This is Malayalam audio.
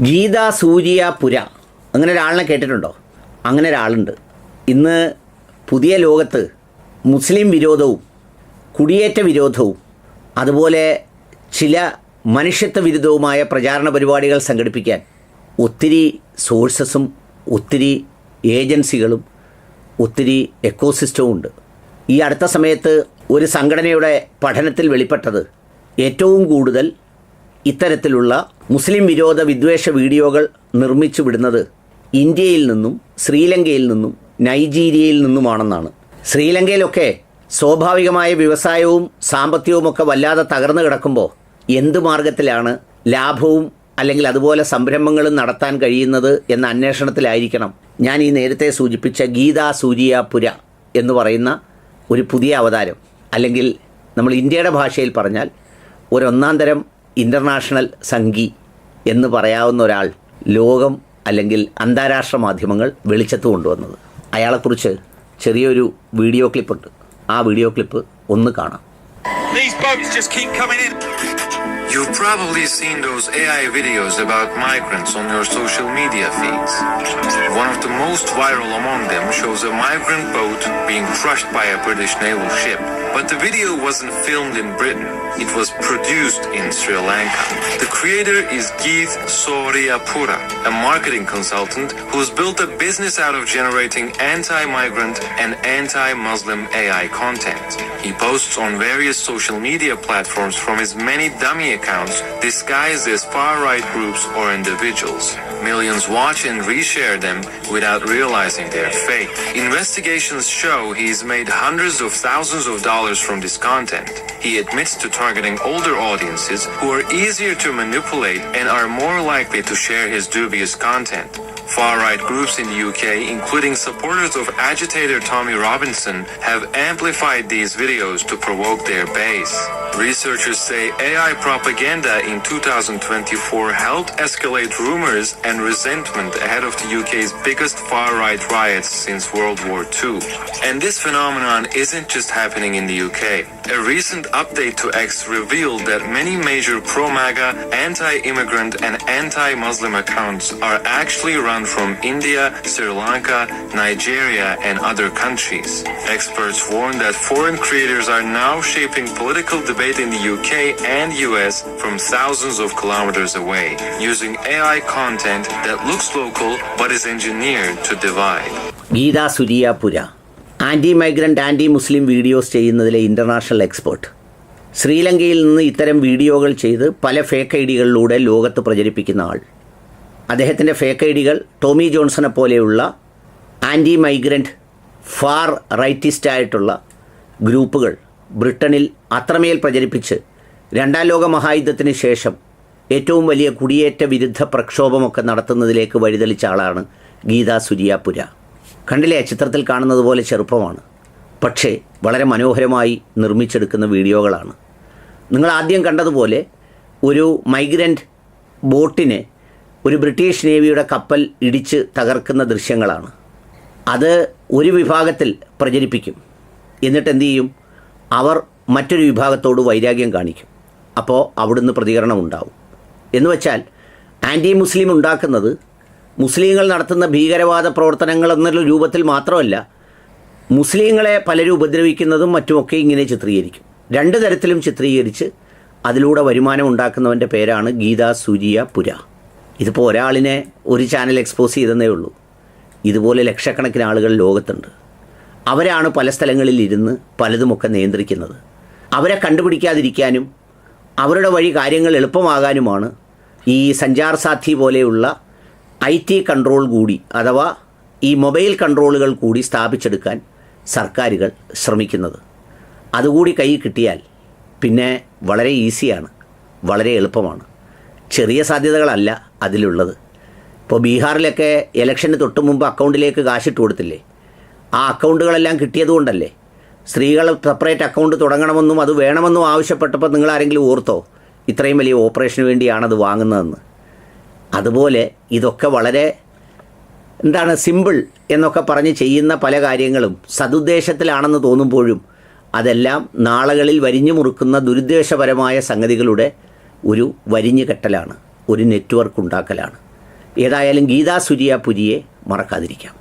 ഗീത സൂര്യ പുര. അങ്ങനെ ഒരാളിനെ കേട്ടിട്ടുണ്ടോ? അങ്ങനെ ഒരാളുണ്ട്. ഇന്ന് പുതിയ ലോകത്ത് മുസ്ലിം വിരോധവും കുടിയേറ്റ വിരോധവും അതുപോലെ ചില മനുഷ്യത്വ വിരുദ്ധവുമായ പ്രചാരണ പരിപാടികൾ സംഘടിപ്പിക്കാൻ ഒത്തിരി സോഴ്സസും ഒത്തിരി ഏജൻസികളും ഒത്തിരി എക്കോസിസ്റ്റവും ഉണ്ട്. ഈ അടുത്ത സമയത്ത് ഒരു സംഘടനയുടെ പഠനത്തിൽ വെളിപ്പെട്ടത് ഏറ്റവും കൂടുതൽ ഇത്തരത്തിലുള്ള മുസ്ലിം വിരോധ വിദ്വേഷ വീഡിയോകൾ നിർമ്മിച്ചു വിടുന്നത് ഇന്ത്യയിൽ നിന്നും ശ്രീലങ്കയിൽ നിന്നും നൈജീരിയയിൽ നിന്നുമാണെന്നാണ്. ശ്രീലങ്കയിലൊക്കെ സ്വാഭാവികമായ വ്യവസായവും സാമ്പത്തികവുമൊക്കെ വല്ലാതെ തകർന്നു കിടക്കുമ്പോൾ എന്ത് മാർഗത്തിലാണ് ലാഭവും അല്ലെങ്കിൽ അതുപോലെ സംരംഭങ്ങളും നടത്താൻ കഴിയുന്നത് എന്ന അന്വേഷണത്തിലായിരിക്കണം. ഞാൻ ഈ നേരത്തെ സൂചിപ്പിച്ച ഗീതാ സൂര്യ പുര എന്ന് പറയുന്ന ഒരു പുതിയ അവതാരം. അല്ലെങ്കിൽ നമ്മൾ ഇന്ത്യയുടെ ഭാഷയിൽ പറഞ്ഞാൽ ഒരൊന്നാം തരം ഇന്റർനാഷണൽ സംഘി എന്ന് പറയാവുന്ന ഒരാൾ ലോകം അല്ലെങ്കിൽ അന്താരാഷ്ട്ര മാധ്യമങ്ങൾ വെളിച്ചത്ത് കൊണ്ടുവന്നത്. അയാളെക്കുറിച്ച് ചെറിയൊരു വീഡിയോ ക്ലിപ്പ് ഉണ്ട് ആ വീഡിയോ ക്ലിപ്പ് ഒന്ന് കാണാം. You've probably seen those AI videos about migrants on your social media feeds. One of the most viral among them shows a migrant boat being crushed by a British naval ship. But the video wasn't filmed in Britain. It was produced in Sri Lanka. The creator is Geeth Soryapura, a marketing consultant who's built a business out of generating anti-migrant and anti-Muslim AI content. He posts on various social media platforms from his many dummy accounts disguised as far-right groups or individuals. Millions watch and reshare them without realizing they're fake. Investigations show he's made hundreds of thousands of dollars from this content. He admits to targeting older audiences who are easier to manipulate and are more likely to share his dubious content. Far-right groups in the UK, including supporters of agitator Tommy Robinson, have amplified these videos to provoke their base. Researchers say AI propaganda in 2024 helped escalate rumors and resentment ahead of the UK's biggest far-right riots since World War II. And this phenomenon isn't just happening in the UK. A recent update to X revealed that many major pro-MAGA, anti-immigrant and anti-Muslim accounts are actually run from India, Sri Lanka, Nigeria and other countries. Experts warn that foreign creators are now shaping political debate in the UK and US from thousands of kilometers away, using AI content that looks local but is engineered to divide. Geetha Suriya Pura anti migrant anti Muslim videos ചെയ്യുന്നതിലെ international expert ശ്രീലങ്കയിൽ നിന്ന് ഇത്തരം വീഡിയോകൾ ചെയ്ത് പല ഫേക്ക് ഐ ഡികളിലൂടെ ലോകത്ത് പ്രചരിപ്പിക്കുന്ന ആൾ അദ്ദേഹത്തിന്റെ ഫേക്ക് ഐ ഡികൾ ടോമി ജോൺസനെ പോലെയുള്ള ആന്റി മൈഗ്രന്റ് ഫാർ റൈറ്റിസ്റ്റ് ആയിട്ടുള്ള ഗ്രൂപ്പുകൾ ബ്രിട്ടനിൽ അത്രമേൽ പ്രചരിപ്പിച്ച് രണ്ടാം ലോക മഹായുദ്ധത്തിന് ശേഷം ഏറ്റവും വലിയ കുടിയേറ്റ വിരുദ്ധ പ്രക്ഷോഭമൊക്കെ നടത്തുന്നതിലേക്ക് വഴിതെളിച്ച ആളാണ് ഗീത സുരിയാപുര. കണ്ടില്ലേ? ചിത്രത്തിൽ കാണുന്നത് പോലെ ചെറുപ്പമാണ്. പക്ഷേ വളരെ മനോഹരമായി നിർമ്മിച്ചെടുക്കുന്ന വീഡിയോകളാണ്. നിങ്ങൾ ആദ്യം കണ്ടതുപോലെ ഒരു മൈഗ്രന്റ് ബോട്ടിനെ ഒരു ബ്രിട്ടീഷ് നേവിയുടെ കപ്പൽ ഇടിച്ച് തകർക്കുന്ന ദൃശ്യങ്ങളാണ്. അത് ഒരു വിഭാഗത്തിൽ പ്രചരിപ്പിക്കും. എന്നിട്ട് എന്തു ചെയ്യും? അവർ മറ്റൊരു വിഭാഗത്തോട് വൈരാഗ്യം കാണിക്കും. അപ്പോൾ അവിടുന്ന് പ്രതികരണം ഉണ്ടാവും. എന്ന് വെച്ചാൽ ആന്റി മുസ്ലിം ഉണ്ടാക്കുന്നത് മുസ്ലിങ്ങൾ നടത്തുന്ന ഭീകരവാദ പ്രവർത്തനങ്ങൾ എന്നൊരു രൂപത്തിൽ മാത്രമല്ല മുസ്ലിങ്ങളെ പലരും ഉപദ്രവിക്കുന്നതും മറ്റുമൊക്കെ ഇങ്ങനെ ചിത്രീകരിക്കും. രണ്ട് തരത്തിലും ചിത്രീകരിച്ച് അതിലൂടെ വരുമാനം ഉണ്ടാക്കുന്നവന്റെ പേരാണ് ഗീത സൂര്യ പുര. ഇതിപ്പോൾ ഒരാളിനെ ഒരു ചാനൽ എക്സ്പോസ് ചെയ്തെന്നേ ഉള്ളൂ. ഇതുപോലെ ലക്ഷക്കണക്കിന് ആളുകൾ ലോകത്തുണ്ട്. അവരാണ് പല സ്ഥലങ്ങളിൽ ഇരുന്ന് പലതുമൊക്കെ നിയന്ത്രിക്കുന്നത്. അവരെ കണ്ടുപിടിക്കാതിരിക്കാനും അവരുടെ വഴി കാര്യങ്ങൾ എളുപ്പമാകാനുമാണ് ഈ സഞ്ചാർ സാധ്യ പോലെയുള്ള ഐ ടി കൺട്രോൾ കൂടി അഥവാ ഈ മൊബൈൽ കൺട്രോളുകൾ കൂടി സ്ഥാപിച്ചെടുക്കാൻ സർക്കാരുകൾ ശ്രമിക്കുന്നത്. അതുകൂടി കൈ കിട്ടിയാൽ പിന്നെ വളരെ ഈസിയാണ് വളരെ എളുപ്പമാണ്. ചെറിയ സാധ്യതകളല്ല അതിലുള്ളത്. ഇപ്പോൾ ബീഹാറിലൊക്കെ ഇലക്ഷന് തൊട്ട് മുമ്പ് അക്കൗണ്ടിലേക്ക് കാശിട്ട് കൊടുത്തില്ലേ? ആ അക്കൗണ്ടുകളെല്ലാം കിട്ടിയതുകൊണ്ടല്ലേ സ്ത്രീകൾ സെപ്പറേറ്റ് അക്കൗണ്ട് തുടങ്ങണമെന്നും അത് വേണമെന്നും ആവശ്യപ്പെട്ടപ്പോൾ നിങ്ങൾ ആരെങ്കിലും ഓർത്തോ? ഇത്രയും വലിയ ഓപ്പറേഷന് വേണ്ടിയാണത് വാങ്ങുന്നതെന്ന്. അതുപോലെ ഇതൊക്കെ വളരെ എന്താണ് സിമ്പിൾ എന്നൊക്കെ പറഞ്ഞ് ചെയ്യുന്ന പല കാര്യങ്ങളും സതുദ്ദേശത്തിലാണെന്ന് തോന്നുമ്പോഴും അതെല്ലാം നാളുകളിൽ വരിഞ്ഞു മുറുക്കുന്ന ദുരുദ്ദേശപരമായ സംഗതികളുടെ ഒരു വരിഞ്ഞു കെട്ടലാണ് ഒരു നെറ്റ്വർക്ക് ഉണ്ടാക്കലാണ് ഏതായാലും ഗീതാ സുരിയ പുരിയെ മറക്കാതിരിക്കാം.